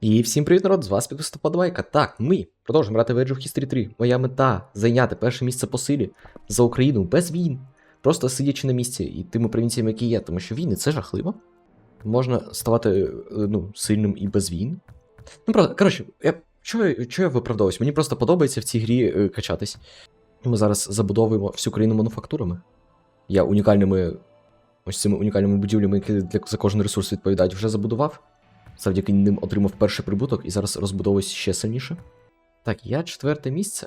І всім привіт, народ! З вас підписата Подвайка. Так, ми продовжуємо грати в Age of History 3. Моя мета зайняти перше місце по силі за Україну без війн. Просто сидячи на місці і тими провінціями, які є, тому що війни це жахливо. Можна ставати е, ну, сильним і без війн. Ну, просто, коротше, я, чого, я- чого я виправдовуюсь? Мені просто подобається в цій грі е, качатись. Ми зараз забудовуємо всю країну мануфактурами. Я унікальними ось цими унікальними будівлями, які для, за кожен ресурс відповідають, вже забудував. Завдяки ним отримав перший прибуток і зараз розбудовуюсь ще сильніше. Так, я четверте місце.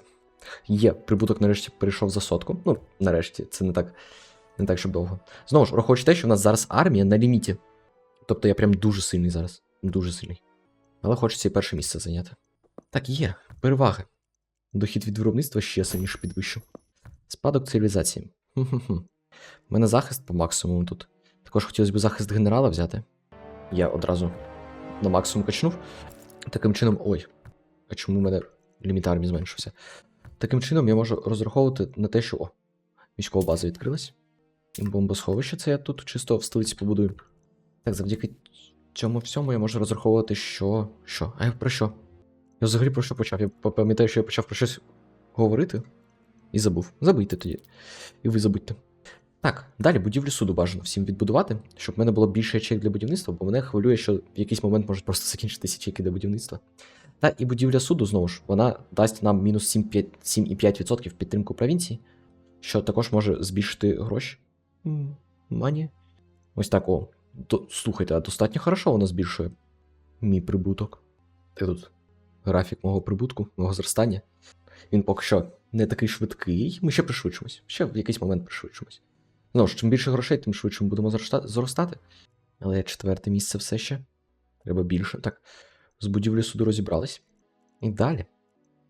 Є, прибуток нарешті перейшов за сотку. Ну, нарешті, це не так, не так, щоб довго. Знову ж, враховуючи те, що в нас зараз армія на ліміті. Тобто я прям дуже сильний зараз. Дуже сильний. Але хочеться і перше місце зайняти. Так, є, переваги. Дохід від виробництва ще сильніше підвищив. Спадок цивілізації. Хм-хм-хм. У мене захист по максимуму тут. Також хотілося б захист генерала взяти. Я одразу на максимум качнув. Таким чином. Ой. А чому в мене ліміт армії зменшився? Таким чином я можу розраховувати на те, що. О, військова база відкрилась. І бомбосховище це я тут чисто в столиці побудую. Так, завдяки цьому всьому я можу розраховувати, що. Що? А я про що? Я взагалі про що почав? Я пам'ятаю, що я почав про щось говорити. І забув. Забийте тоді. І ви забудьте. Так, далі будівлю суду бажано всім відбудувати, щоб в мене було більше ячейк для будівництва, бо мене хвилює, що в якийсь момент можуть просто закінчитися ячейки для будівництва. Та і будівля суду, знову ж, вона дасть нам мінус 7,5% 7,5% підтримку провінції, що також може збільшити гроші. Мані. Ось так, о. До, слухайте, а достатньо хорошо вона збільшує мій прибуток. Де тут графік мого прибутку, мого зростання. Він поки що не такий швидкий. Ми ще пришвидшимось. Ще в якийсь момент пришвидшимось. Знову ж, чим більше грошей, тим швидше ми будемо зростати. Але четверте місце все ще. Треба більше. Так, з будівлею суду розібрались. І далі.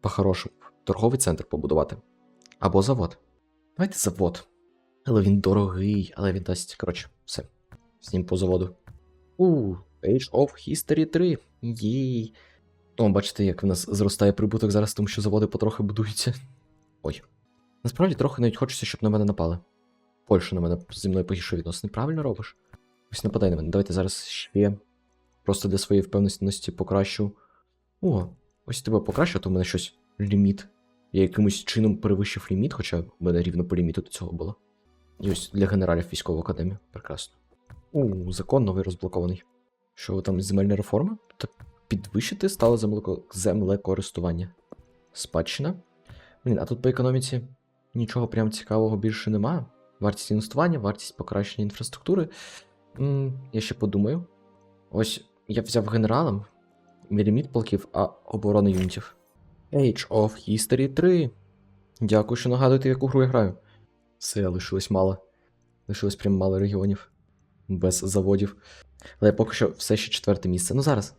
По-хорошому, торговий центр побудувати. Або завод. Давайте завод. Але він дорогий, але він дасть. Коротше, все. З ним по заводу. У, Age of History 3. Єй. О, бачите, як в нас зростає прибуток зараз, тому що заводи потрохи будуються. Ой. Насправді трохи навіть хочеться, щоб на мене напали. Польща на мене зі мною погіршує відносини. Правильно робиш? Ось нападай на мене. Давайте зараз ще просто для своєї впевненості покращу. О, ось тебе покращу, а то в мене щось ліміт. Я якимось чином перевищив ліміт, хоча в мене рівно по ліміту до цього було. І ось для генералів військової академії. Прекрасно. У, закон новий розблокований. Що там, земельна реформа? Та підвищити стало землекористування. Спадщина. Блін, а тут по економіці нічого прям цікавого більше немає. Вартість інвестування, вартість покращення інфраструктури. я ще подумаю. Ось я взяв генералом ліміт полків, а оборони юнітів. Age of History 3. Дякую, що нагадуєте, яку гру я граю. Все, лишилось мало. Лишилось прям мало регіонів. Без заводів. Але я поки що все ще четверте місце. Ну зараз.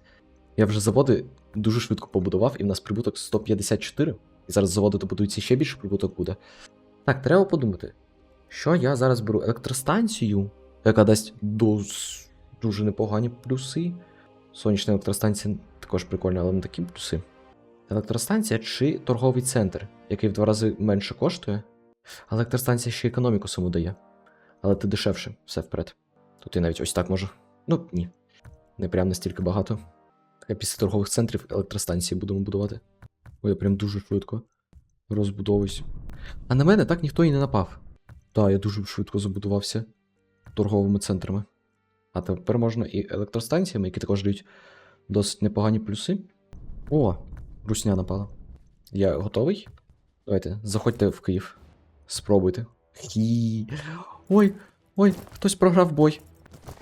Я вже заводи дуже швидко побудував, і в нас прибуток 154. І зараз заводи добудуються ще більше прибуток буде. Так, треба подумати. Що я зараз беру? Електростанцію, яка дасть дос- дуже непогані плюси. Сонячна електростанція також прикольна, але не такі плюси. Електростанція чи торговий центр, який в два рази менше коштує. Електростанція ще економіку саму дає. Але ти дешевше, все вперед. Тут я навіть ось так можу. Ну, ні. Не прям настільки багато. А після торгових центрів електростанції будемо будувати. Ой, я прям дуже швидко розбудовуюсь. А на мене так ніхто і не напав. Так, я дуже швидко забудувався торговими центрами. А тепер можна і електростанціями, які також дають досить непогані плюси. О, русня напала. Я готовий? Давайте, заходьте в Київ. Спробуйте. Хі. Ой, ой, хтось програв бой.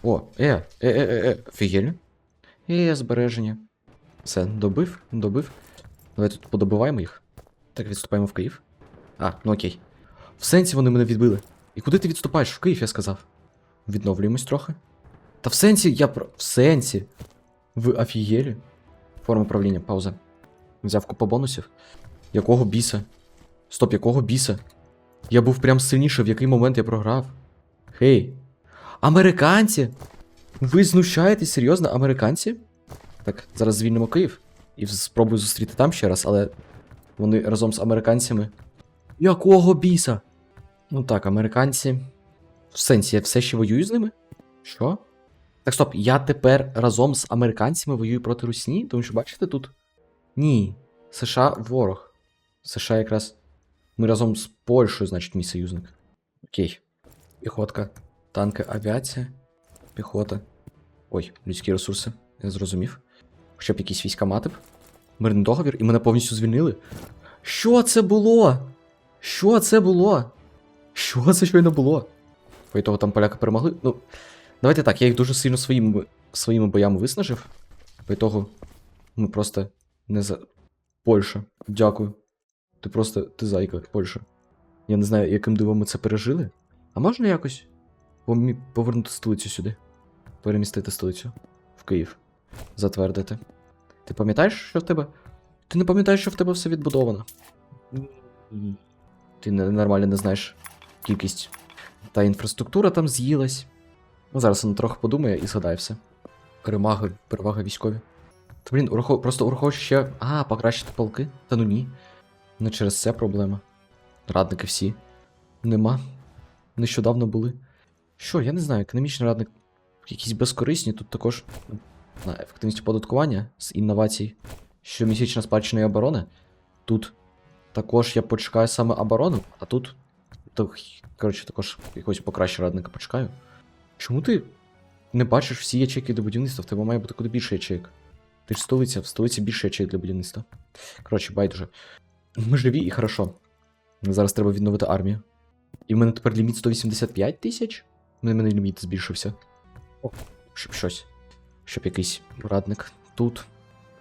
О, е, е, е, е, е, фігель. Е, збереження. Все, добив, добив. Давай тут подобиваємо їх. Так, відступаємо в Київ. А, ну окей. В сенсі вони мене відбили. І куди ти відступаєш? В Київ, я сказав. Відновлюємось трохи. Та в сенсі, я про. В сенсі. Ви офігелі? Форма управління, пауза. Взяв купу бонусів. Якого біса? Стоп, якого біса? Я був прям сильніше, в який момент я програв. Хей. Американці! Ви знущаєтесь серйозно, американці? Так, зараз звільнимо Київ. І спробую зустріти там ще раз, але вони разом з американцями. Якого біса? Ну так, американці. В сенсі, я все ще воюю з ними? Що? Так, стоп, я тепер разом з американцями воюю проти Русні, тому що бачите тут? Ні. США ворог. США якраз. Ми разом з Польщею, значить, мій союзник. Окей. Піхотка. Танки, авіація. Піхота. Ой, людські ресурси. Я зрозумів. Щоб якісь війська мати б. Мирний договір, і мене повністю звільнили. Що це було? Що це було? Що це щойно було? По ітогу там поляки перемогли. Ну, давайте так, я їх дуже сильно своїми, своїми боями виснажив. По ітогу ми просто не за. Польща. Дякую. Ти просто. Ти зайка, Польща. Я не знаю, яким дивом ми це пережили. А можна якось повернути столицю сюди? Перемістити столицю в Київ. Затвердити. Ти пам'ятаєш, що в тебе. Ти не пам'ятаєш, що в тебе все відбудовано? Ти нормально не знаєш кількість. Та інфраструктура там з'їлась. Ну, зараз вона трохи подумає і згадає все. Перемаги, переваги військові. Та блін, урахов... просто ураховуючи ще. А, покращити полки? Та ну ні. Не через це проблема. Радники всі. Нема. Нещодавно були. Що, я не знаю, економічний радник. Якісь безкорисні, тут також на ефективність оподаткування з інновацій. Щомісячна спадщина і оборони. Тут також я почекаю саме оборону, а тут. То, коротше, також якогось покраще радника почекаю. Чому ти не бачиш всі ячейки для будівництва? В тебе має бути куди більше ячейок. Ти ж столиця, в столиці більше ячейок для будівництва. Коротше, байдуже. Ми живі і хорошо. Зараз треба відновити армію. І в мене тепер ліміт 185 тисяч? У мене ліміт збільшився. О, щоб щось. Щоб якийсь радник тут.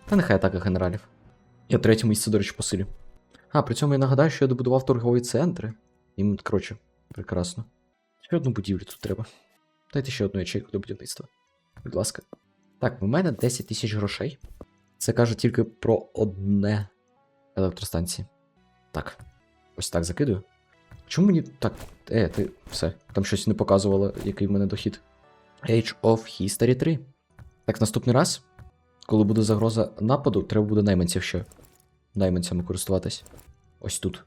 Та нехай атака генералів. Я третє місце, до речі, по силі. А, при цьому я нагадаю, що я добудував торгові центри. І, м, коротше, прекрасно. Ще одну будівлю тут треба. Дайте ще одну ячейку для будівництва. Будь ласка. Так, в мене 10 тисяч грошей. Це каже тільки про одне електростанції. Так. Ось так закидую. Чому мені так. Е, ти все. Там щось не показувало, який в мене дохід. Age of History 3. Так, наступний раз, коли буде загроза нападу, треба буде найманців ще. Найманцями користуватись. Ось тут.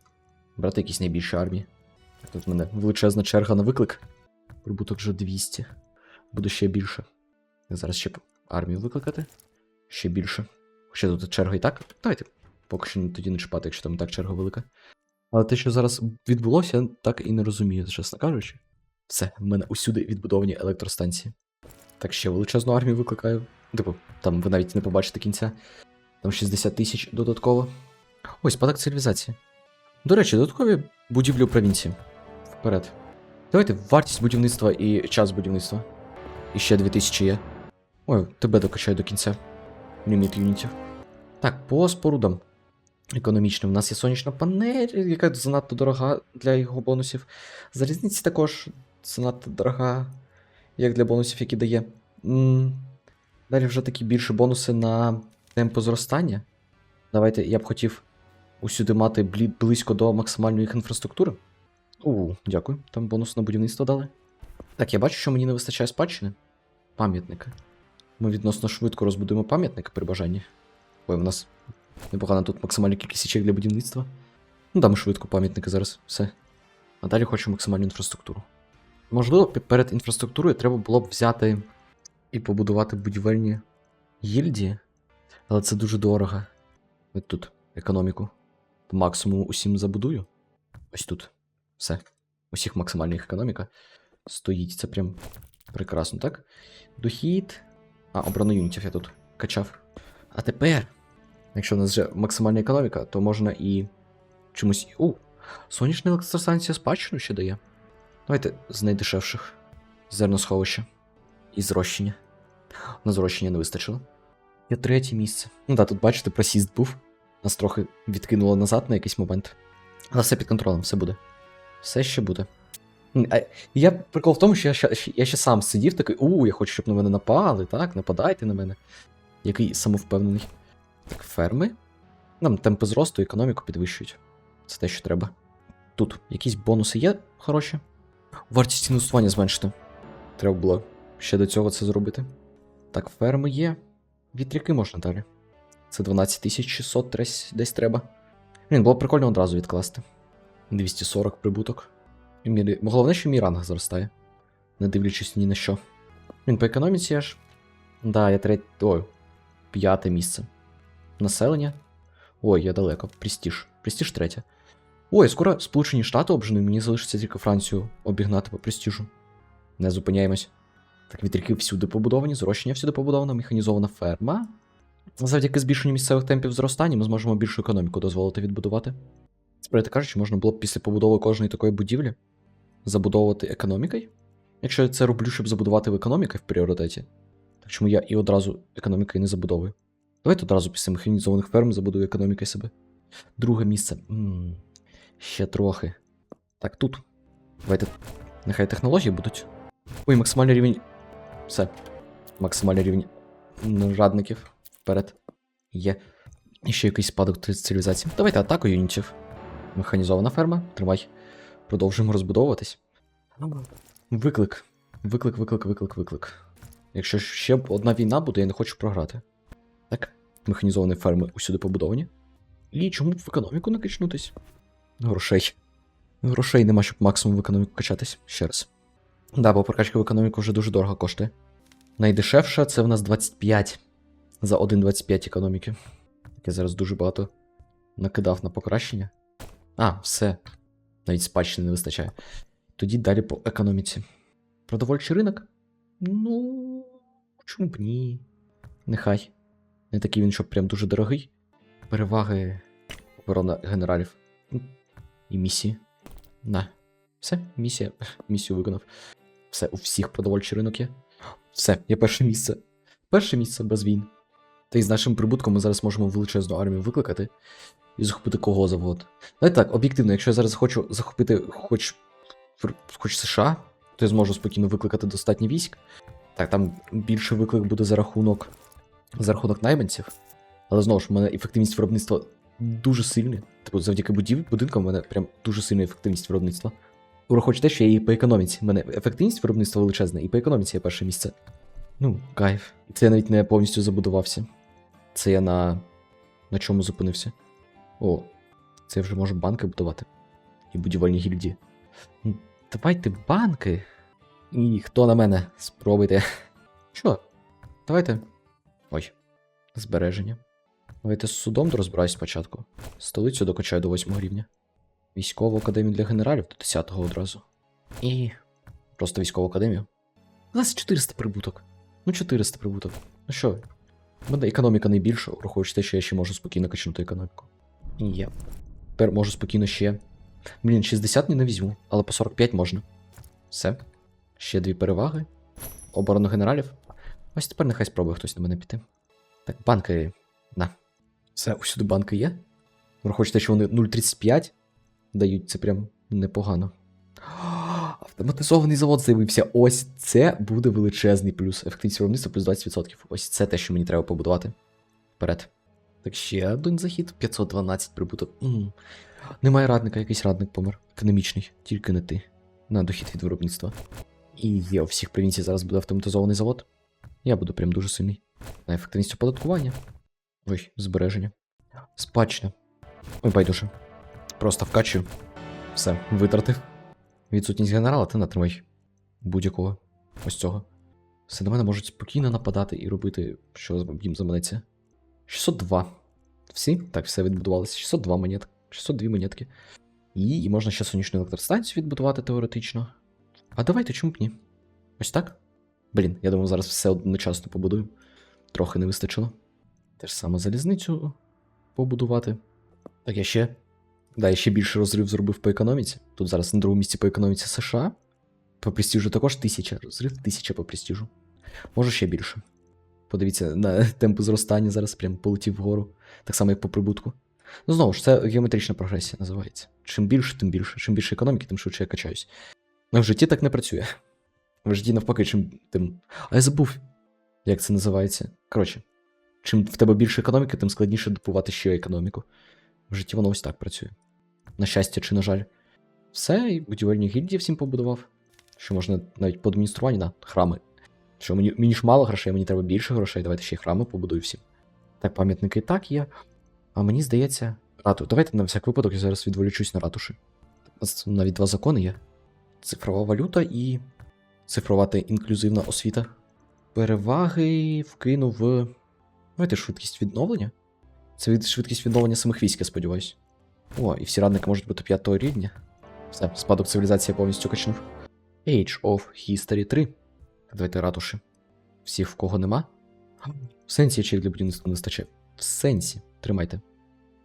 Брати якісь найбільші армії. Тут в мене величезна черга на виклик. Прибуток вже 200. Буде ще більше. Зараз ще армію викликати. Ще більше. Хоча тут черга і так. Давайте поки що тоді не чіпати, якщо там і так черга велика. Але те, що зараз відбулося, я так і не розумію, чесно кажучи. Все, в мене усюди відбудовані електростанції. Так ще величезну армію викликаю. Типу, там ви навіть не побачите кінця. Там 60 тисяч додатково. Ой, спадок цивілізації. До речі, додаткові будівлі у провінції. Вперед. Давайте вартість будівництва і час будівництва. І ще 2000 є. Ой, тебе докачаю до кінця. Ліміт юнітів. Так, по спорудам економічним. У нас є сонячна панель, яка занадто дорога для його бонусів. Залізниці також занадто дорога, як для бонусів, які дає. Далі вже такі більше бонуси на темпо зростання. Давайте я б хотів усюди мати близько до максимальної їх інфраструктури. У, дякую. Там бонус на будівництво дали. Так, я бачу, що мені не вистачає спадщини. Пам'ятника. Ми відносно швидко розбудуємо пам'ятники при бажанні. Ой, в нас непогана тут максимальна кількість ячеек для будівництва. Ну, дамо швидко пам'ятники зараз, все. А далі хочу максимальну інфраструктуру. Можливо, перед інфраструктурою треба було б взяти і побудувати будівельні гільдії, але це дуже дорого. Ось тут економіку. По максимуму усім забудую. Ось тут. Все. Усіх максимальна їх економіка. Стоїть. Це прям прекрасно, так? Дохід. А, оборону юнітів я тут качав. А тепер, якщо в нас вже максимальна економіка, то можна і чомусь. У, сонячна електростанція спадщину ще дає. Давайте з найдешевших. Зерносховища. І зрощення. На зрощення не вистачило. Я третє місце. Ну так, тут бачите, просіст був. Нас трохи відкинуло назад на якийсь момент. Але все під контролем, все буде. Все ще буде. А я прикол в тому, що я ще, я ще сам сидів такий, у, я хочу, щоб на мене напали, так, нападайте на мене. Який самовпевнений. Так, ферми. Нам темпи зросту, економіку підвищують. Це те, що треба. Тут якісь бонуси є хороші. Вартість інвестування зменшити. Треба було ще до цього це зробити. Так, ферми є. Вітряки можна далі. Це 12600 десь, десь треба. Блін, було б прикольно одразу відкласти. 240 прибуток. І Головне, що мій ранг зростає. Не дивлячись ні на що. Він по економіці аж. Да, я третє. Ой, п'яте місце. Населення. Ой, я далеко. Престіж. Престіж третє. Ой, скоро Сполучені Штати обжену, мені залишиться тільки Францію обігнати по престіжу. Не зупиняємось. Так, вітряки всюди побудовані, зрощення всюди побудовано, механізована ферма. Завдяки збільшенню місцевих темпів зростання ми зможемо більшу економіку дозволити відбудувати. Справді кажучи, можна було б після побудови кожної такої будівлі забудовувати економікою. Якщо я це роблю, щоб забудувати в економіки в пріоритеті, так чому я і одразу економікою не забудовую? Давайте одразу після механізованих ферм забудую економікою себе. Друге місце. м ще трохи. Так, тут. Давайте. Нехай технології будуть. Ой, максимальний рівень. Все. Максимальний рівень м, радників. Вперед. Є. І ще якийсь спадок цивілізації. Давайте атаку юнітів. Механізована ферма. Тримай. Продовжуємо розбудовуватись. Виклик. Виклик, виклик, виклик, виклик. Якщо ще одна війна буде, я не хочу програти. Так. Механізовані ферми усюди побудовані. І чому б в економіку не качнутись? Грошей. Грошей нема, щоб максимум в економіку качатись. Ще раз. Да, бо прокачка в економіку вже дуже дорого коштує. Найдешевша це в нас 25 за 1,25 економіки. Я зараз дуже багато накидав на покращення. А, все. Навіть спадщини не вистачає. Тоді далі по економіці. Продовольчий ринок? Ну. Чому б ні? Нехай. Не такий він, щоб прям дуже дорогий. Переваги оборона генералів. І місії. На. Все, місія. Місію виконав. Все, у всіх продовольчий ринок є. Все, є перше місце. Перше місце без війн. Та й з нашим прибутком ми зараз можемо величезну армію викликати і захопити кого завгодно. Давайте так, об'єктивно, якщо я зараз хочу захопити хоч, хоч США, то я зможу спокійно викликати достатньо військ. Так, там більше виклик буде за рахунок за рахунок найманців. Але знову ж, у мене ефективність виробництва дуже сильна. Типу, завдяки будів, будинкам у мене прям дуже сильна ефективність виробництва. Урахуючи те, що я і по економіці. У мене ефективність виробництва величезна, і по економіці є перше місце. Ну, кайф. Це я навіть не повністю забудувався. Це я на. на чому зупинився? О, це вже можу банки будувати. І будівельні гільдії. Давайте банки. І хто на мене? Спробуйте. Що? Давайте. Ой. Збереження. Давайте з судом розбираюсь спочатку. Столицю докачаю до 8 рівня. Військову академію для генералів до 10-го одразу. І. Просто військову академію. У нас 400 прибуток. Ну, 400 прибуток. Ну що? У мене економіка найбільша, враховуючи те, що я ще можу спокійно качнути економіку. Є. Тепер можу спокійно ще. Блін, 60 не візьму, але по 45 можна. Все. Ще дві переваги. Оборону генералів. Ось тепер нехай спробує хтось на мене піти. Так, банки. На. Все, усюди банки є. Враховуючи те, що вони 0,35 дають, це прям непогано. Автоматизований завод з'явився. Ось це буде величезний плюс. Ефективність виробництва плюс 20%. Ось це те, що мені треба побудувати. Вперед. Так, ще один захід, 512 прибуток. М. Немає радника, якийсь радник помер. Економічний, тільки не ти. На дохід від виробництва. І є у всіх провінцій зараз буде автоматизований завод. Я буду прям дуже сильний. На ефективність оподаткування. Ой, збереження. Спадщина. Ой, байдуже. Просто вкачую. Все, витратив. Відсутність генерала, ти натримай. Будь-якого. Ось цього. Все на мене можуть спокійно нападати і робити, що їм заманеться. 602. Всі? Так, все відбудувалося. 602 монетки. 602 монетки. І, і можна ще сонячну електростанцію відбудувати теоретично. А давайте чому б ні? Ось так? Блін, я думав, зараз все одночасно побудую. Трохи не вистачило. Те ж саме залізницю побудувати. Так, я ще. Да, я ще більше розрив зробив по економіці. Тут зараз на другому місці по економіці США. По престижу також тисяча. Розрив тисяча по престижу. Може ще більше. Подивіться на темпи зростання зараз прям полетів вгору. Так само, як по прибутку. Ну, знову ж, це геометрична прогресія називається. Чим більше, тим більше. Чим більше економіки, тим швидше я качаюсь. В житті так не працює. В житті навпаки, чим тим. А я забув, як це називається. Коротше, чим в тебе більше економіки, тим складніше добувати ще економіку. В житті воно ось так працює. На щастя чи на жаль. Все, і будівельні гільдії всім побудував. Що можна навіть по адмініструванню, на храми. Що мені, мені ж мало грошей, мені треба більше грошей. Давайте ще й храми побудую всім. Так, пам'ятники і так є. А мені здається. Рату. Давайте на всяк випадок я зараз відволічусь на ратуші. У нас навіть два закони є: цифрова валюта і цифрова та інклюзивна освіта. переваги вкину в. Давайте швидкість відновлення. Це швидкість відновлення самих військ, я сподіваюсь. О, і всі радники можуть бути п'ятого рівня. Все, спадок цивілізації повністю качнув. Age of History 3. Давайте ратуші. Всіх, в кого нема. В сенсі ячеїв для будівництва не вистачає. В сенсі. Тримайте.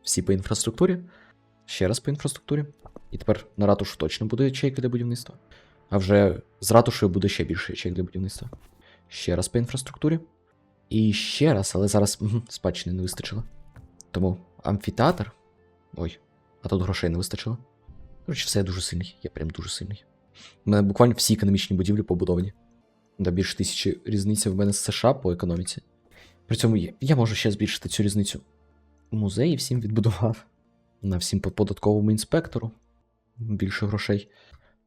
Всі по інфраструктурі. Ще раз по інфраструктурі. І тепер на ратушу точно буде ячейка для будівництва. А вже з ратушею буде ще більше ячейк для будівництва. Ще раз по інфраструктурі. І ще раз, але зараз спадщини не вистачило. Тому амфітеатр. Ой, а тут грошей не вистачило. Коротше, все я дуже сильний. Я прям дуже сильний. У мене буквально всі економічні будівлі побудовані. Да більше тисячі різниця в мене з США по економіці. При цьому я, я можу ще збільшити цю різницю. Музеї всім відбудував. На всім по податковому інспектору. Більше грошей.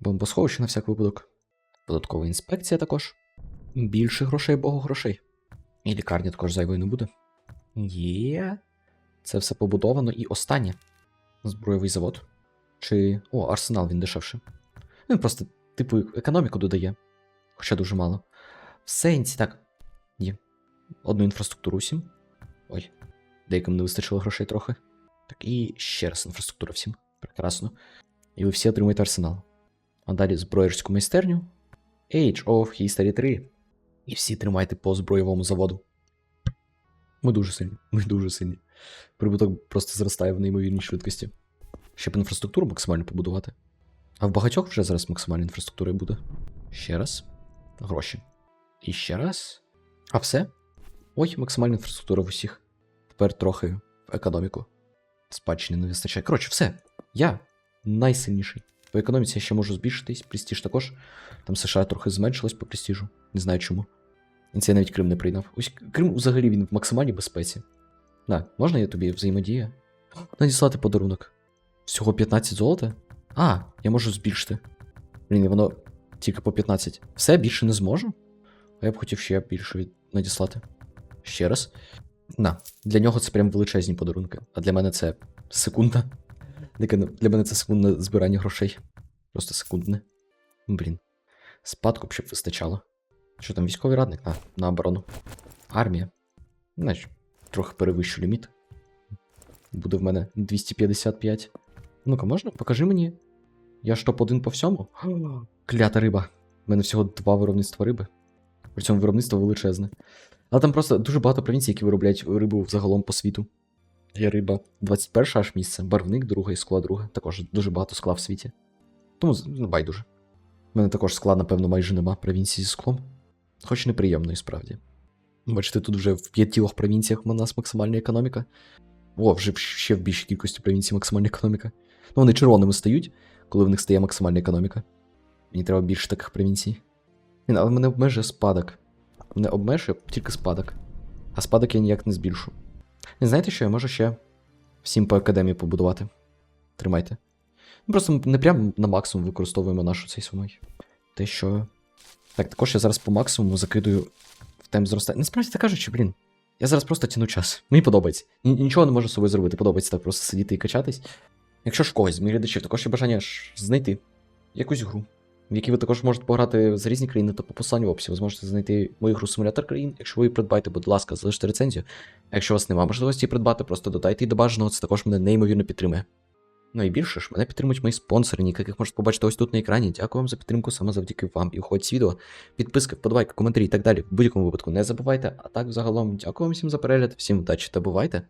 Бомбосховище на всяк випадок. Податкова інспекція також. Більше грошей, богу грошей. І лікарня також зайвої не буде. Є. Це все побудовано. І останнє. Зброєвий завод. Чи. О, арсенал він дешевше. Він просто, типу, економіку додає. Хоча дуже мало. В сенсі, так. Є. Одну інфраструктуру всім. Ой. Деяким не вистачило грошей трохи. Так, і ще раз інфраструктура всім. Прекрасно. І ви всі отримуєте арсенал. А далі зброєрську майстерню. Age of History 3. І всі тримайте по зброєвому заводу. Ми дуже сильні. Ми дуже сильні. Прибуток просто зростає в неймовірній швидкості. Щоб інфраструктуру максимально побудувати. А в багатьох вже зараз максимальна інфраструктура буде. Ще раз. Гроші. І ще раз. А все. Ой, максимальна інфраструктура в усіх. Тепер трохи в економіку. Спадщини не вистачає. Коротше, все. Я найсильніший. По економіці я ще можу збільшитись, престіж також. Там США трохи зменшилось по престіжу. Не знаю чому. І це навіть Крим не прийняв. Ось Крим взагалі він в максимальній безпеці. На, можна я тобі взаємодія? Надіслати подарунок. Всього 15 золота? А, я можу збільшити. Блін, воно тільки по 15. Все, більше не зможу? А я б хотів ще більше надіслати. Ще раз. На, для нього це прям величезні подарунки. А для мене це секунда. Для мене це секундне збирання грошей. Просто секундне. Блін. Спадку б щоб вистачало. Що там, військовий радник? На, на оборону. Армія. Знаєш, трохи перевищу ліміт. Буде в мене 255. Ну-ка, можна? Покажи мені. Я ж топ-1 по всьому. Клята риба. У мене всього два виробництва риби. При цьому виробництво величезне. Але там просто дуже багато провінцій, які виробляють рибу взагалом по світу. Є риба 21 аж місце, барвник друге і скла друге. Також дуже багато скла в світі. Тому ну, байдуже. У мене також скла, напевно, майже нема провінції зі склом. Хоч неприємно і справді. Бачите, тут вже в п'ятілох провінціях у нас максимальна економіка. О, вже ще в більшій кількості провінцій максимальна економіка. Ну, вони червоними стають, коли в них стає максимальна економіка. Мені треба більше таких провінцій. Ні, але мене обмежує спадок. Мене обмежує тільки спадок. А спадок я ніяк не збільшу. Не знаєте, що я можу ще всім по академії побудувати? Тримайте. Ми просто не прям на максимум використовуємо нашу цей самий. Те, що. Так, також я зараз по максимуму закидую в темп зростання. Насправді так кажучи, блін. Я зараз просто тяну час. Мені подобається. Нічого не можу з собою зробити. Подобається так просто сидіти і качатись. Якщо ж когось з моїх глядачів також є бажання знайти якусь гру, в якій ви також можете пограти за різні країни, то по посиланню в описі ви зможете знайти мою гру симулятор країн. Якщо ви її придбаєте, будь ласка, залиште рецензію. Якщо у вас немає можливості її придбати, просто додайте її до бажаного, це також мене неймовірно підтримує. Ну і більше ж, мене підтримують мої спонсори, яких можете побачити ось тут на екрані. Дякую вам за підтримку саме завдяки вам. І уходь відео, підписка, вподобайка, коментарі і так далі. В будь-якому випадку не забувайте. А так, загалом, дякую вам всім за перегляд, всім удачі та бувайте!